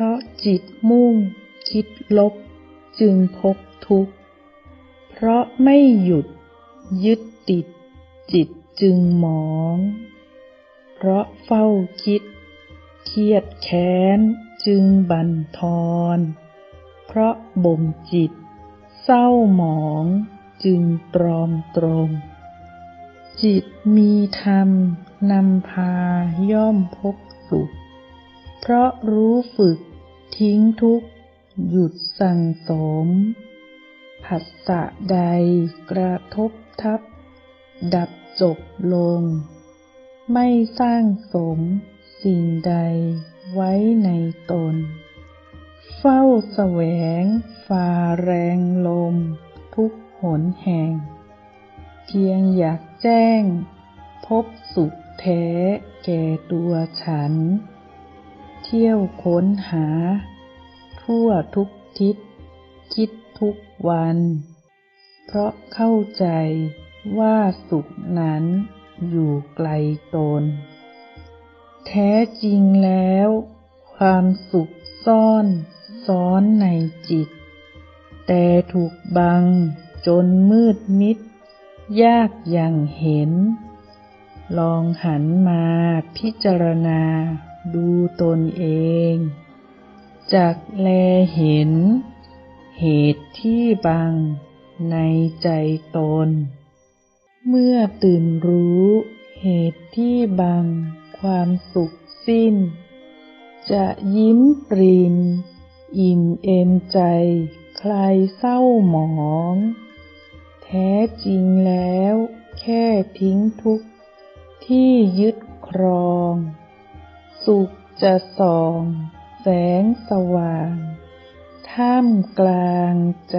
ราะจิตมุ่ง คิดลบ จึงพบทุกข์ เพราะไม่หยุด ยึดติด จิตจึงหมอง เพราะเฝ้าคิด เครียดแค้นจึงบันทอนเพราะบ่มจิต เศร้าหมองจึงตรอมตรง จิตมีธรรมนำพาย่อมพบสุข เพราะรู้ฝึก ทิ้งทุก หยุดสั่งสม ผัสสะใดกระทบทับ ดับจบลง ไม่สร้างสมสิ่งใดไว้ในตน เฝ้าแสวงฝ่าแรงลม ทุกหนแห่ง เพียงอยากแจ้ง พบสุขแท้แก่ตัวฉัน เที่ยวค้นหา ทั่วทุกทิศ คิดทุกวัน เพราะเข้าใจว่าสุขนั้นอยู่ไกลตน แท้จริงแล้ว ความสุขซ่อนซ้อนในจิต แต่ถูกบังจนมืดมิด ยากอย่างเห็น ลองหันมาพิจารณา ดูตนเองจากแลเห็น เหตุที่บัง ในใจตน เมื่อตื่นรู้เหตุที่บัง ความสุขสิ้น จะยิ้มปรินอิ่มเอมใจ คลายเศร้าหมอง แท้จริงแล้ว แค่ทิ้งทุกข์ที่ยึดครอง สุขจะส่อง แสงสว่าง ท่ามกลางใจ